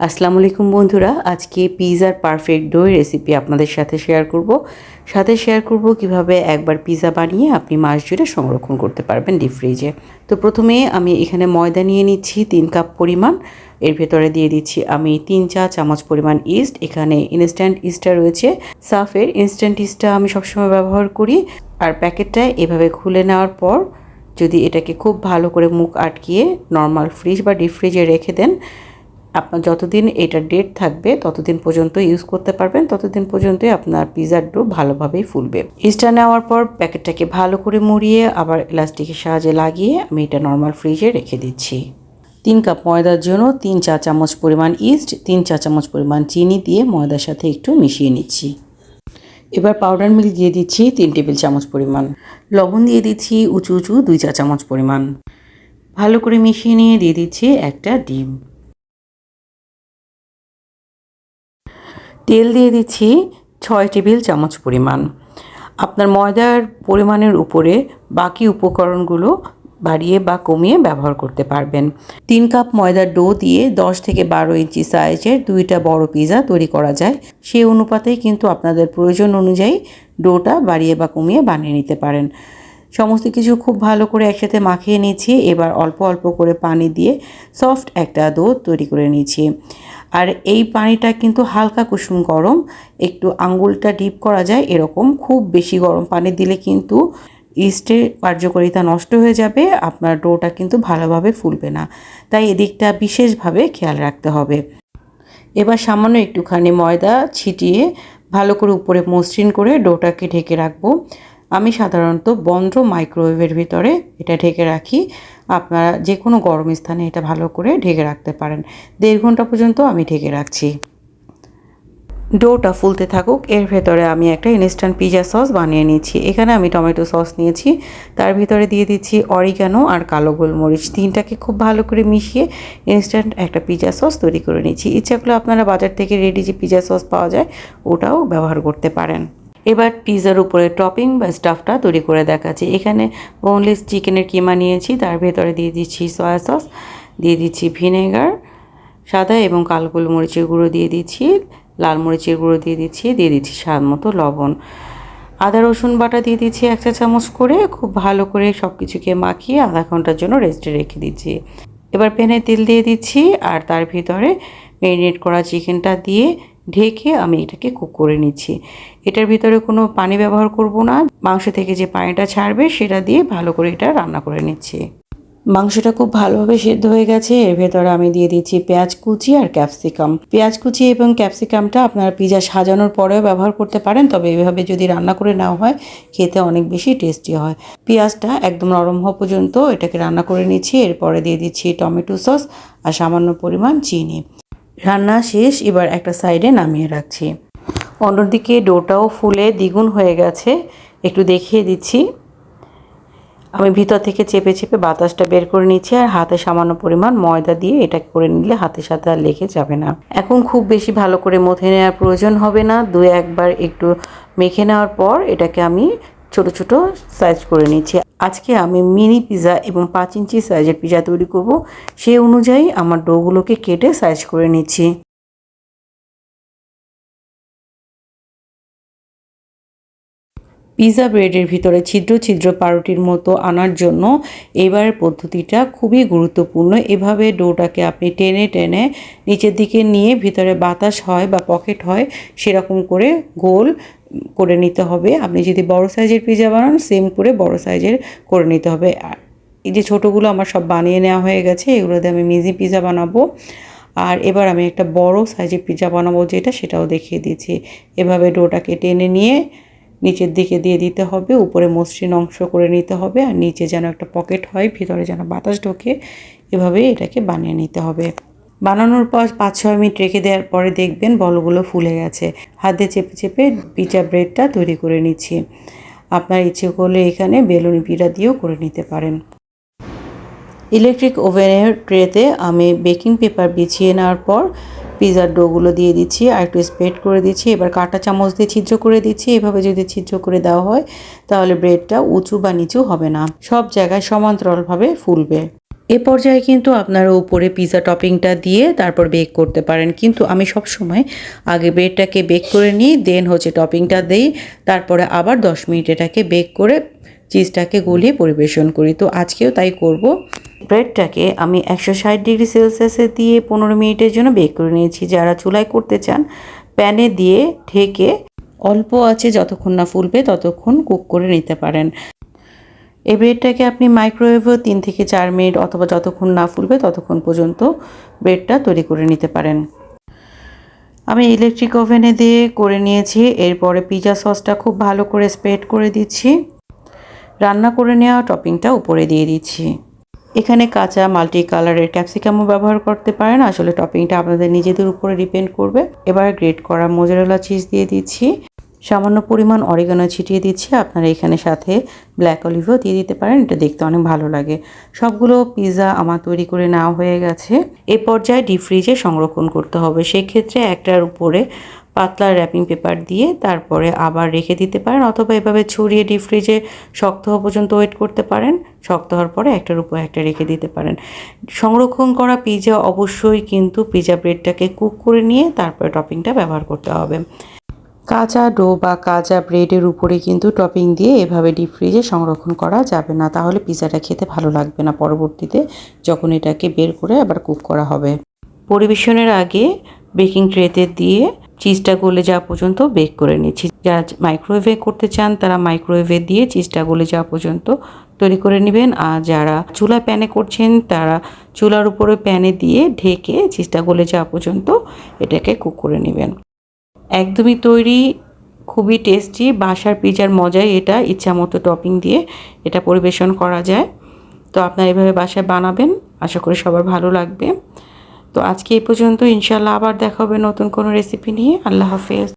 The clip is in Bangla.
আসসালামু আলাইকুম বন্ধুরা, আজকে পিৎজার পারফেক্ট ডোই রেসিপি আপনাদের সাথে শেয়ার করব। সাথে শেয়ার করব কীভাবে একবার পিৎজা বানিয়ে আপনি মাস জুড়ে সংরক্ষণ করতে পারবেন ডিপ ফ্রিজে তো প্রথমে আমি এখানে ময়দা নিয়ে নিচ্ছি তিন কাপ পরিমাণ, এর ভেতরে দিয়ে দিচ্ছি আমি তিন চা চামচ পরিমাণ ইস্ট এখানে ইনস্ট্যান্ট ইস্টটা রয়েছে। সাফের ইনস্ট্যান্ট ইস্টটা আমি সবসময় ব্যবহার করি, আর প্যাকেটটা এভাবে খুলে নেওয়ার পর যদি এটাকে খুব ভালো করে মুখ আটকিয়ে নর্মাল ফ্রিজ বা ডিপ ফ্রিজে রেখে দেন আপনার যতদিন এটার ডেট থাকবে, ততদিন পর্যন্ত ইউজ করতে পারবেন, ততদিন পর্যন্তই আপনার পিজার ডো ভালোভাবেই ফুলবে। ইস্টার নেওয়ার পর প্যাকেটটাকে ভালো করে মুড়িয়ে আবার ইলাস্টিকের সাহায্যে লাগিয়ে আমি এটা নর্মাল ফ্রিজে রেখে দিচ্ছি। তিন কাপ ময়দার জন্য তিন চা চামচ পরিমাণ ইস্ট তিন চা চামচ পরিমাণ চিনি দিয়ে ময়দার সাথে একটু মিশিয়ে নিচ্ছি। এবার পাউডার মিল্ক দিয়ে দিচ্ছি তিন টেবিল চামচ পরিমাণ। লবণ দিয়ে দিচ্ছি উঁচু উঁচু দুই চা চামচ পরিমাণ। ভালো করে মিশিয়ে নিয়ে দিয়ে দিচ্ছি একটা ডিম। তেল দিয়ে দিচ্ছি ছয় টেবিল চামচ পরিমাণ। আপনার ময়দার পরিমাণের উপরে বাকি উপকরণগুলো বাড়িয়ে বা কমিয়ে ব্যবহার করতে পারবেন। তিন কাপ ময়দার ডো দিয়ে দশ থেকে বারো ইঞ্চি সাইজের দুইটা বড় পিৎজা তৈরি করা যায়। সেই অনুপাতেই কিন্তু আপনাদের প্রয়োজন অনুযায়ী ডোটা বাড়িয়ে বা কমিয়ে বানিয়ে নিতে পারেন। সমস্ত কিছু খুব ভালো করে একসাথে মাখিয়ে নিয়েছি। এবার অল্প অল্প করে পানি দিয়ে সফট একটা দো তৈরি করে নিয়েছি। আর এই পানিটা কিন্তু হালকা কুসুম গরম, একটু আঙ্গুলটা ডিপ করা যায় এরকম। খুব বেশি গরম পানি দিলে কিন্তু ইস্টের কার্যকারিতা নষ্ট হয়ে যাবে, আপনার ডোটা কিন্তু ভালোভাবে ফুলবে না। তাই এদিকটা বিশেষভাবে খেয়াল রাখতে হবে। এবার সামান্য একটুখানি ময়দা ছিটিয়ে ভালো করে উপরে মসৃণ করে ডোটাকে ঢেকে রাখব। আমি সাধারণত বন্ধ মাইক্রোওয়েভের ভিতরে এটা ঢেকে রাখি। আপনারা যে কোনো গরম স্থানে এটা ভালো করে ঢেকে রাখতে পারেন। দেড় ঘণ্টা পর্যন্ত আমি ঢেকে রাখছি। ডোটা ফুলতে থাকুক, এর ভেতরে আমি একটা ইনস্ট্যান্ট পিজা সস বানিয়ে নিয়েছি। এখানে আমি টমেটো সস নিয়েছি। তার ভিতরে দিয়ে দিচ্ছি অরিগানো আর কালো গোলমরিচ। তিনটাকে খুব ভালো করে মিশিয়ে ইনস্ট্যান্ট একটা পিজা সস তৈরি করে নিয়েছি। ইচ্ছা করলে আপনারা বাজার থেকে রেডি যে পিজা সস পাওয়া যায়, ওটাও ব্যবহার করতে পারেন। এবার পিৎজার উপরে টপিং বা স্টাফটা তৈরি করে দেখাচ্ছি। এখানে বোনলেস চিকেনের কিমা নিয়েছি, তার ভেতরে দিয়ে দিচ্ছি সয়া সস দিয়ে দিচ্ছি ভিনেগার সাদা এবং কালো গোলমরিচের গুঁড়ো দিয়ে দিচ্ছি, লাল মরিচের গুঁড়ো দিয়ে দিচ্ছি দিয়ে দিচ্ছি স্বাদ মতো লবণ। আদা, রসুন বাটা দিয়ে দিচ্ছি এক চা চামচ করে, খুব ভালো করে সব কিছুকে মাখিয়ে আধা ঘণ্টার জন্য রেস্টে রেখে দিচ্ছি। এবার প্যানে তেল দিয়ে দিচ্ছি আর তার ভিতরে ম্যারিনেট করা চিকেনটা দিয়ে ঢেকে আমি এটাকে কুক করে নিচ্ছি। এটার ভিতরে কোনো পানি ব্যবহার করব না। মাংস থেকে যে পানিটা ছাড়বে সেটা দিয়ে ভালো করে এটা রান্না করে নিচ্ছি। মাংসটা খুব ভালোভাবে সেদ্ধ হয়ে গেছে। এর ভেতরে আমি দিয়ে দিচ্ছি পেঁয়াজ কুচি আর ক্যাপসিকাম। পেঁয়াজ কুচি এবং ক্যাপসিকামটা আপনারা পিজা সাজানোর পরেও ব্যবহার করতে পারেন, তবে এভাবে যদি রান্না করে নেওয়া হয়, খেতে অনেক বেশি টেস্টি হয়। পেঁয়াজটা একদম নরম হওয়া পর্যন্ত এটাকে রান্না করে নিচ্ছি। এরপরে দিয়ে দিচ্ছি টমেটো সস আর সামান্য পরিমাণ চিনি। রান্না শেষ, এবার একটা সাইডে নামিয়ে রাখছি। অন্যদিকে ডোটাও ফুলে দ্বিগুণ হয়ে গেছে, একটু দেখিয়ে দিচ্ছি। আমি ভিতর থেকে চেপে চেপে বাতাসটা বের করে নিচ্ছি আর হাতে সামান্য পরিমাণ ময়দা দিয়ে এটা করে নিলে হাতের সাথে আর লেগে যাবে না। এখন খুব বেশি ভালো করে মথে নেওয়ার প্রয়োজন হবে না। দু একবার একটু মেখে নেওয়ার পর এটাকে আমি ছোট ছোট সাইজ করে নিচ্ছি। আজকে আমি মিনি পিজা এবং পাঁচ ইঞ্চি সাইজের পিজা তৈরি করব। সেই অনুযায়ী আমার ডোগুলোকে কেটে সাইজ করে নিচ্ছি। পিৎজা ব্রেডের ভিতরে ছিদ্র ছিদ্র পাউরুটির মতো আনার জন্য এবার পদ্ধতিটা খুবই গুরুত্বপূর্ণ। এভাবে ডোটাকে আপনি টেনে টেনে নিচের দিকে নিয়ে ভিতরে বাতাস হয় বা পকেট হয়, সেরকম করে গোল করে নিতে হবে। আপনি যদি বড় সাইজের পিৎজা বানান সেম করে বড় সাইজের করে নিতে হবে। আর এই যে ছোটোগুলো আমার সব বানিয়ে নেওয়া হয়ে গেছে, এগুলোতে আমি মিজি পিৎজা বানাবো। আর এবার আমি একটা বড় সাইজের পিৎজা বানাবো যেটা, সেটাও দেখিয়ে দিচ্ছি। এভাবে ডোটাকে টেনে নিয়ে নিচের দিকে দিয়ে দিতে হবে, উপরে মসৃণ অংশ করে নিতে হবে আর নিচে যেন একটা পকেট হয়, ভিতরে যেন বাতাস ঢোকে এভাবে এটাকে বানিয়ে নিতে হবে। বানানোর পর পাঁচ ছয় মিনিট রেখে দেওয়ার পরে দেখবেন বলগুলো ফুলে গেছে। হাতে চেপে চেপে পিচা ব্রেডটা তৈরি করে নিচ্ছি। আপনার ইচ্ছে করলে এখানে বেলুনি পিঠা দিয়েও করে নিতে পারেন। ইলেকট্রিক ওভেনের ট্রেতে আমি বেকিং পেপার বিছিয়ে নেওয়ার পর পিৎজার ডোগুলো দিয়ে দিচ্ছি আর একটু স্প্রেড করে দিচ্ছি। এবার কাঁটা চামচ দিয়ে ছিদ্র করে দিচ্ছি। এভাবে যদি ছিদ্র করে দেওয়া হয়, তাহলে ব্রেডটা উঁচু বা নিচু হবে না। সব জায়গায় সমান্তরালভাবে ফুলবে। এ পর্যায়ে কিন্তু আপনারা উপরে পিৎজা টপিংটা দিয়ে তারপর বেক করতে পারেন। কিন্তু আমি সব সময় আগে ব্রেডটাকে বেক করে নিই, দেন হচ্ছে টপিংটা দিই, তারপরে আবার দশ মিনিট এটাকে বেক করে চিজটাকে গলিয়ে পরিবেশন করি। তো আজকেও তাই করব। ব্রেডটাকে আমি একশো ষাট ডিগ্রি সেলসিয়াসে দিয়ে পনেরো মিনিটের জন্য বেক করে নিয়েছি। যারা চুলায় করতে চান, প্যানে দিয়ে ঢেকে অল্প আছে যতক্ষণ না ফুলবে ততক্ষণ কুক করে নিতে পারেন। এই ব্রেডটাকে আপনি মাইক্রোওয়েভেও তিন থেকে চার মিনিট অথবা যতক্ষণ না ফুলবে ততক্ষণ পর্যন্ত ব্রেডটা তৈরি করে নিতে পারেন। আমি ইলেকট্রিক ওভেনে দিয়ে করে নিয়েছি। এরপরে পিজা সসটা খুব ভালো করে স্প্রেড করে দিচ্ছি। রান্না করে নেওয়া টপিংটা উপরে দিয়ে দিচ্ছি। এখানে কাঁচা মাল্টি কালারের ক্যাপসিকামও ব্যবহার করতে পারেন। আসলে টপিংটা আপনাদের নিজেদের উপরে ডিপেন্ড করবে। এবার গ্রেট করা মোজারেলা চিজ দিয়ে দিচ্ছি। সামান্য পরিমাণ অরিগানো ছিটিয়ে দিচ্ছি। আপনারা এখানে সাথে ব্ল্যাক অলিভও দিয়ে দিতে পারেন। এটা দেখতে অনেক ভালো লাগে। সবগুলো পিৎজা আমার তৈরি করে নেওয়া হয়ে গেছে। এ পর্যায়ে ডিপ ফ্রিজে সংরক্ষণ করতে হবে। সেক্ষেত্রে একটার উপরে পাতলা র্যাপিং পেপার দিয়ে তারপরে আবার রেখে দিতে পারেন অথবা এভাবে ছড়িয়ে ডিপ ফ্রিজে শক্ত হওয়া পর্যন্ত ওয়েট করতে পারেন। শক্ত হওয়ার পরে একটার উপর একটা রেখে দিতে পারেন। সংরক্ষণ করা পিৎজা অবশ্যই কিন্তু পিৎজা ব্রেডটাকে কুক করে নিয়ে তারপরে টপিংটা ব্যবহার করতে হবে। কাঁচা ডো বা কাঁচা ব্রেডের উপরে কিন্তু টপিং দিয়ে এভাবে ডিপ ফ্রিজে সংরক্ষণ করা যাবে না। তাহলে পিৎজাটা খেতে ভালো লাগবে না পরবর্তীতে যখন এটাকে বের করে আবার কুক করা হবে। পরিবেশনের আগে বেকিং ট্রেতে দিয়ে চিজটা গলে যাওয়া পর্যন্ত বেক করে নিচ্ছি যারা মাইক্রোওয়েভে করতে চান, তারা মাইক্রোওয়েভে দিয়ে চিজটা গলে যাওয়া পর্যন্ত তৈরি করে নেবেন। আর যারা চুলা প্যানে করছেন, তারা চুলার উপরে প্যানে দিয়ে ঢেকে চিজটা গলে যাওয়া পর্যন্ত এটাকে কুক করে নেবেন। একদমই তৈরি, খুবই টেস্টি, বাসার পিজার মজাই এটা। ইচ্ছা মতো টপিং দিয়ে এটা পরিবেশন করা যায়। তো আপনারা এভাবে বাসায় বানাবেন, আশা করি সবার ভালো লাগবে। তো আজকে এই পর্যন্ত ইনশাল্লাহ আবার দেখা হবে নতুন কোনো রেসিপি নিয়ে। আল্লাহ হাফেজ।